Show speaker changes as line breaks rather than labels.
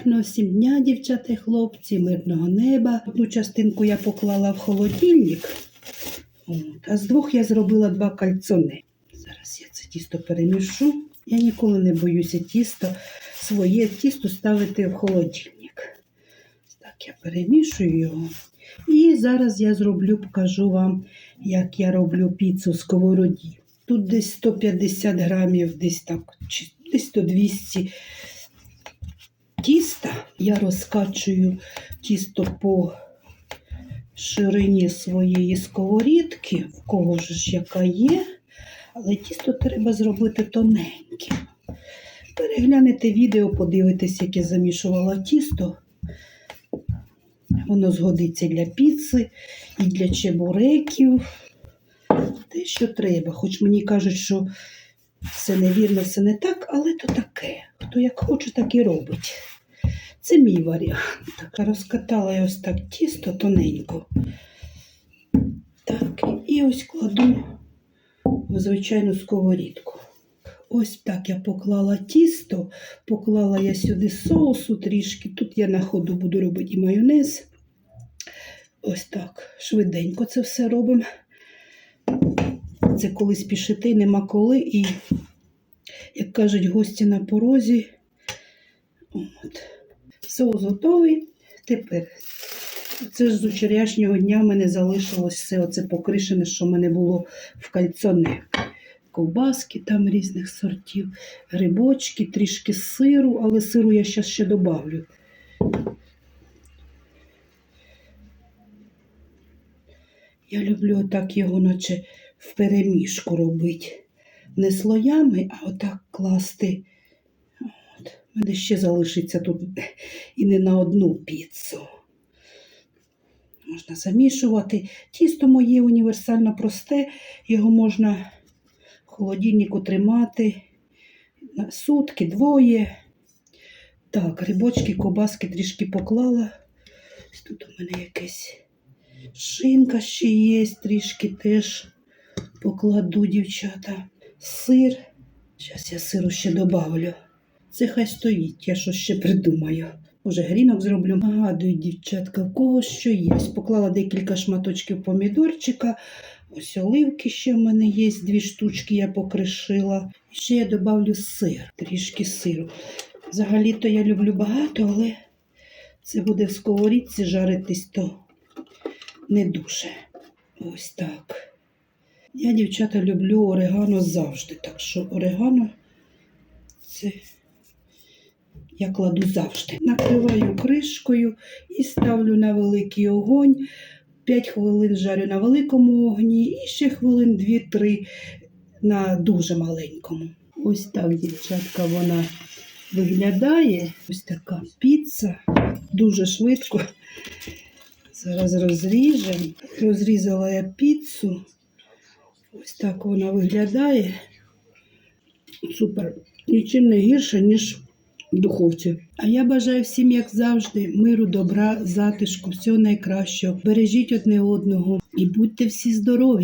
Гарного всім дня, дівчата і хлопці, мирного неба. Одну частинку я поклала в холодильник, От, а з двох я зробила два кальцони. Зараз я це тісто перемішу. Я ніколи не боюся тісто, своє тісто ставити в холодильник. Так, я перемішую його. І зараз я зроблю, покажу вам, як я роблю піцу в сковороді. Тут десь 150 грамів, десь так, десь 200 тіста. Я розкачую тісто по ширині своєї сковорідки, в кого ж яка є, але тісто треба зробити тоненьким. Переглянете відео, подивитесь, як я замішувала тісто. Воно згодиться для піци і для чебуреків. Те, що треба. Хоч мені кажуть, що все невірно, все не так, але то таке. Хто як хоче, так і робить. Це мій варіант. Розкатала я ось так тісто тоненько. Так, і ось кладу в звичайну сковорідку. Ось так я поклала тісто, поклала я сюди соусу трішки. Тут я на ходу буду робити і майонез. Ось так, швиденько це все робимо. Це коли спішити, нема коли. І, як кажуть, гості на порозі. От. Соус готовий. Тепер. Це ж з вчорашнього дня в мене залишилось все оце покришене, що в мене було в кальцоне. Ковбаски там різних сортів, грибочки, трішки сиру, але сиру я зараз ще добавлю. Я люблю отак його, наче в перемішку робити. Не слоями, а отак класти. От. Мене ще залишиться тут і не на одну піцу. Можна замішувати. Тісто моє універсально просте, його можна в холодильнику тримати на сутки, двоє. Так, грибочки, кобаски трішки поклала. Тут у мене якась шинка ще є, трішки теж покладу, дівчата. Сир. Зараз я сиру ще добавлю. Це хай стоїть, я що ще придумаю. Може, грінок зроблю. Нагадую, дівчатка, в кого що є. Поклала декілька шматочків помідорчика. Ось оливки ще в мене є, дві штучки я покришила. І ще я добавлю сир, трішки сиру. Взагалі-то я люблю багато, але це буде в сковорідці жаритись, то не дуже. Ось так. Я, дівчата, люблю орегано завжди. Так що орегано це я кладу завжди. Накриваю кришкою і ставлю на великий огонь. 5 хвилин жарю на великому огні і ще хвилин 2-3 на дуже маленькому. Ось так, дівчатка, вона виглядає. Ось така піца. Дуже швидко. Зараз розріжемо. Розрізала я піцу. Ось так вона виглядає. Супер. Нічим не гірше, ніж в духовці. А я бажаю всім, як завжди, миру, добра, затишку, всього найкращого. Бережіть одне одного і будьте всі здорові!